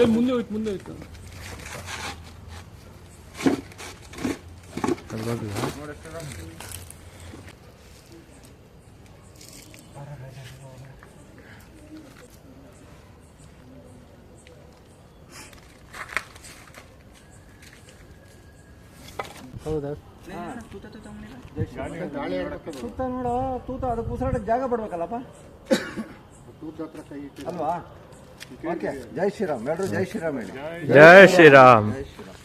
ಅಲ್ಲೇ ಮುಂದೆ ಹೋಯ್ತು ಮುಂದೆ ಹೋಯ್ತು ಹೌದಾ? ಸುತ್ತ ನೋಡು ತೂತ ಅದಕ್ಕೆ ಉಸಿರಾಡಕ್ಕೆ ಜಾಗ ಬಿಡ್ಬೇಕಲ್ಲಪ್ಪ ಅಲ್ವಾ? ಓಕೆ ಜೈ ಶ್ರೀರಾಮ್ ಎಲ್ರು ಜೈ ಶ್ರೀರಾಮ್ ಹೇಳಿ ಜೈ ಶ್ರೀರಾಮ್ ಜೈ ಶ್ರೀರಾಮ್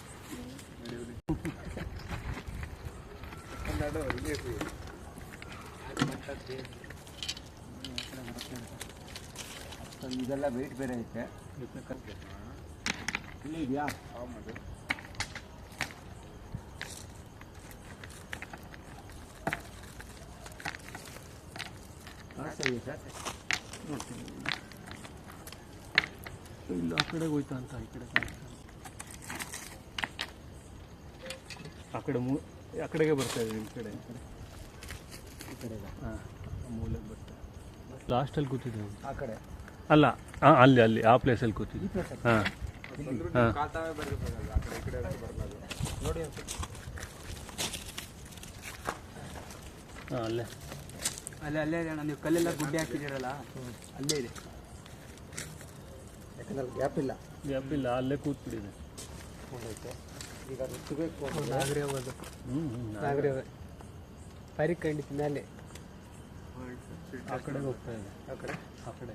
ಇದೆಲ್ಲ ವೆಯ್ಟ್ ಬೇರೆ ಐತೆ. ಇಲ್ಲಿ ಇದೆಯಾ? ಇಲ್ಲ ಆ ಕಡೆಗೆ ಹೋಯ್ತಾ ಅಂತ ಈ ಕಡೆ ಆ ಕಡೆ ಮೂ ಆ ಕಡೆಗೆ ಬರ್ತಾ ಇದೆ ಈ ಕಡೆ ಈ ಕಡೆ. ಹಾಂ ಮೂಲೆಗೆ ಬರ್ತಾ ಲಾಸ್ಟಲ್ಲಿ ಕೂತಿದ್ದೆ. ಆ ಕಡೆ? ಅಲ್ಲ ಹಾಂ ಅಲ್ಲಿ ಅಲ್ಲಿ ಆ ಪ್ಲೇಸಲ್ಲಿ ಕೂತಿದ್ದೆ. ಹಾಂ. ಹಾಂ. ನೋಡಿ ಹಾಂ ಅಲ್ಲೇ. ಅಲ್ಲೇ ಅಲ್ಲೇ ನೀವು ಕಲ್ಲೆಲ್ಲ ಗುಡ್ಡೆ ಹಾಕಿದ್ದೀರಲ್ಲ ಅಲ್ಲೇ ಇದೆ. ಯಾಕಂದ್ರೆ ಗ್ಯಾಪ್ ಇಲ್ಲ. ಎಬ್ಬಿಲ್ಲ ಅಲ್ಲೇ ಕೂತ್ಬಿಟ್ಟಿದೆ. ಹೋಗೈತೆ ಈಗ ರುಚಿಬೇಕು ನಾಗರಿ ಹೋಗೋದು ಹ್ಞೂ ಹ್ಞೂ ನಾಗರಿ ಪರಿ ಖಂಡಿತ ಮೇಲೆ ಆ ಕಡೆ ಹೋಗ್ತಾ ಇದೆ. ಆ ಕಡೆ? ಆ ಕಡೆ.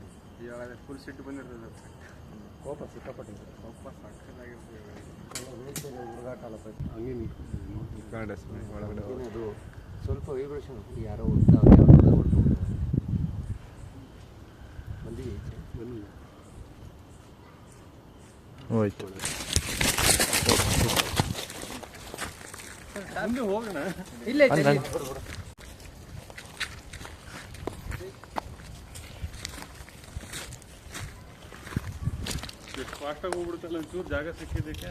ಫುಲ್ ಸಿಟ್ಟು ಬಂದಿರ್ತದೆ ಕೋಪ ಸಿಕ್ಕಾಪಟ್ಟಿದೆ ಹುಡುಗಾಟ ಅಲ್ಲ. ಹಂಗೆ ನಿಂತ್ಕೊಂಡಿದ್ದೀನಿ. ಒಳಗಡೆ ಏನದು ಸ್ವಲ್ಪ ವೈಬ್ರೇಷನ್ ಯಾರೋ ಹೊಡ್ತಾ ಯಾರೋ ಹೊಡ್ತು ಬಂದಿದೆ ಬನ್ನಿ ಹೋಯ್ತು ಫಾಸ್ಟಾಗಿ ಹೋಗ್ಬಿಡುತ್ತಲ್ಲ ಒಂಚೂರು ಜಾಗ ಸಿಕ್ಕಿದ್ದಕ್ಕೆ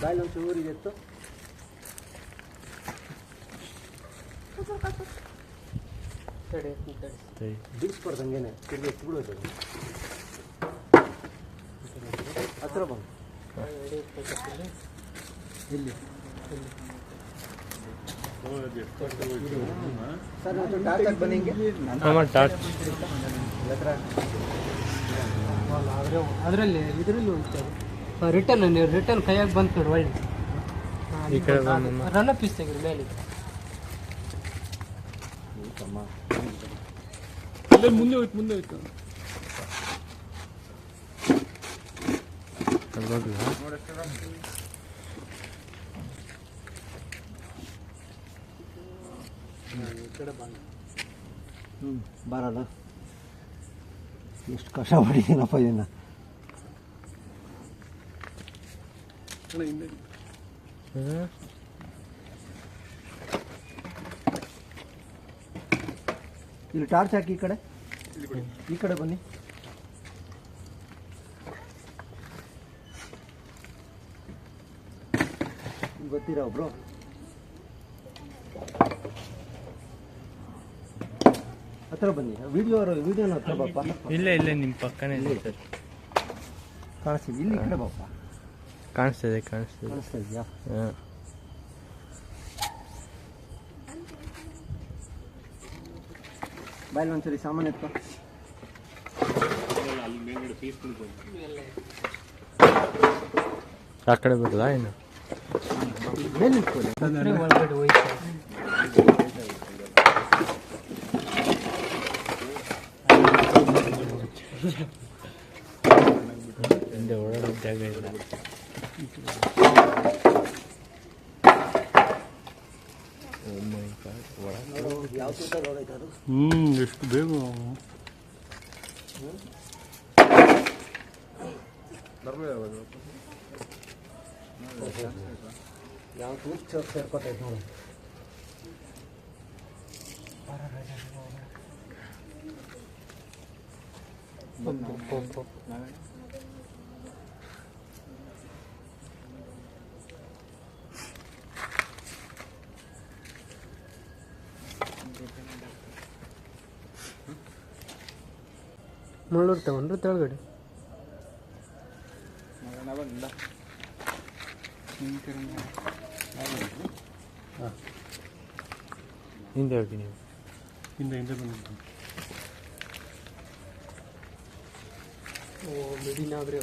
ಬಾಯಲ್ಲಿ ಒಂದು ಚೂರು ಎತ್ತು ತಡಿ, ತಡಿ. ಬಿಡಿಸ್ಬಾರ್ದು ಹಂಗೇನೆ ತಿರ್ಗಿ ಎತ್ತು ಬಿಡೋದು ಹತ್ರ ಬಂದು ಇಲ್ಲಿ. ಸರ್ ಟಾರ್ಚ್ ಹಾಕಿ ಬನ್ನಿ ಹಿಂಗೆ. ಅದ್ರಲ್ಲಿ ಇದರಲ್ಲಿ ರಿಟರ್ನ್ ನೀವು ರಿಟರ್ನ್ ಕೈಯಾಗ ಬಂತು ನೋಡಿ ಒಳ್ಳೆ. ಈ ಕಡೆ ಬಂದಮ್ಮ. ರನ್ನ ಪೀಸ್ ತೆಗೀರಿ ಮೇಲೆ. ಮುಂದೆ ಹೋಯ್ತು ಮುಂದೆ ಹೋಯ್ತು. ಹ್ಞೂ ಬರಲ್ಲ. ಎಷ್ಟು ಕಷ್ಟ ಮಾಡಿದ್ದೀನಪ್ಪ ಇದನ್ನು. ಇಲ್ಲಿ ಟಾರ್ಚ್ ಹಾಕಿ ಈ ಕಡೆ. ಈ ಕಡೆ ಬನ್ನಿ. ಗೊತ್ತೀರಾ ಒಬ್ರು. ಹತ್ರ ಬನ್ನಿ. ವಿಡಿಯೋ ವಿಡಿಯೋನ ಹತ್ರ ಬಾಪ ಇಲ್ಲ ಇಲ್ಲ ನಿಮ್ಮ ಪಕ್ಕನೇ ಇದೆ. ಸರ್ ಕಾಣಿಸ್ತಿದೆ ಇಲ್ಲಿ ಕಡೆ ಬಾಪ ಕಾಣಿಸ್ತದೆ ಕಾಣಿಸ್ತದೆ. ಕಾಣಿಸ್ತಾ ಇದೆಯಾ ಹಾಂ. ಬಾಯಲ್ಲಿ ಒಂದ್ಸರಿ ಸಾಮಾನು ಪೀಸ್ ಆ ಕಡೆ ಬರಲ್ಲ ಏನು? ಒಳಗಡೆ ಹೋಯ್ತು ಹಿಂದೆ ಓಡಾಡೋ ಜಾಗ ಇಲ್ಲ Oh ಎಷ್ಟು ಬೇಗ ಒಳಗೆ ಯಾವ ತೂರ್ಚ ಸೇರ್ಕೊತೈತೆ ನೋಡು ಮುಳ್ಳು ಇರ್ತಾವನ್ರಿ ತೆಳಗಡೆ ಮಗನ ಬಂದ ಸೂಟ ಹೋಗೈತೆ ಅದು ಹ್ಞೂ ಎಷ್ಟು ಬೇಗ ಯಾವ ತೂತ್ ಸೇರ್ಕೊತೈತೆ ನೋಡಿ ಮುಳ್ಳೂರು ತಗೊಂಡ್ರೆ ತೆಳಗಡೆ ಹಿಂದೆ ಹೋಗಿ ನೀವು ಹಿಂದೆ ಹಿಂದೆ ಬಂದು ಓ ಮಿಡಿನಾಗ್ರೆ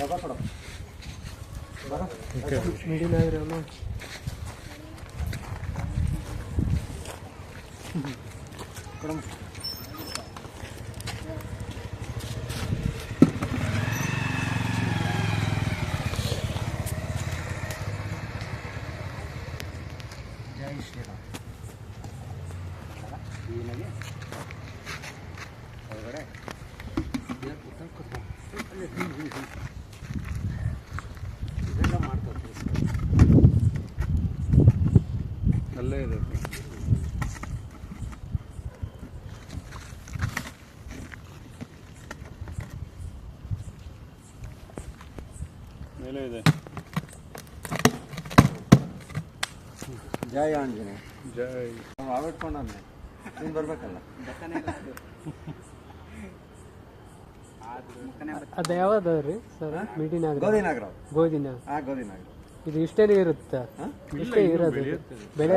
ಡಬ್ಬ ಕೊಡು ಮಿಡಿನಾಗ್ರೆ ಅವನು ಜೈ ಶ್ರೀರಾಮ್ ಕ್ಲೀನಾಗಿ ಒಳಗಡೆ ಇದೆಲ್ಲ ಮಾಡ್ತಾರೆ ಅಲ್ಲೇ ಇದೆ ಮೇಲೆ ಇದೆ. ಜೈ ಆಂಜನೇಯ. ಜೈ ನಾವು ಆವಿಟ್ಕೊಂಡಂದೆ ನೀನು ಬರ್ಬೇಕಲ್ಲ. ಅದು ಯಾವ್ದು ರೀ ಸರ್? ಮಿಡಿನಾಗ ಗೋಧಿ ನಾಗರಾವ್ ಗೋಧಿನ? ಆ ಗೋಧಿ ನಾಗರಾವ್ ಇದು ಇಷ್ಟೇ ಇರುತ್ತೆ? ಇಷ್ಟೇ ಇರೋದು? ಬೆಲೆ.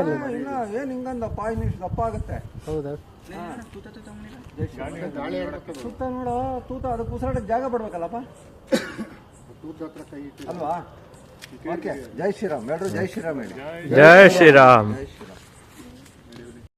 ಏನು ಹಿಂಗಂದ ಪಾಯ್ ನಿಮಿಷ ದಪ್ಪ ಆಗುತ್ತೆ ಹೌದಾ ಜೈ ಶ್ರೀರಾಮ್. ತೂತ ನೋಡು ತೂತ ಅದಕ್ಕೆ ಉಸಿರಾಡಕ್ಕೆ ಜಾಗ ಬಿಡ್ಬೇಕಲ್ಲಪ್ಪ ಅಲ್ವಾ? ಓಕೆ ಜೈ ಶ್ರೀರಾಮ್ ಹೇಳ್ರು ಜೈ ಶ್ರೀರಾಮ್ ಹೇಳಿ ಜೈ ಶ್ರೀರಾಮ್ ಜೈ ಶ್ರೀರಾಮ್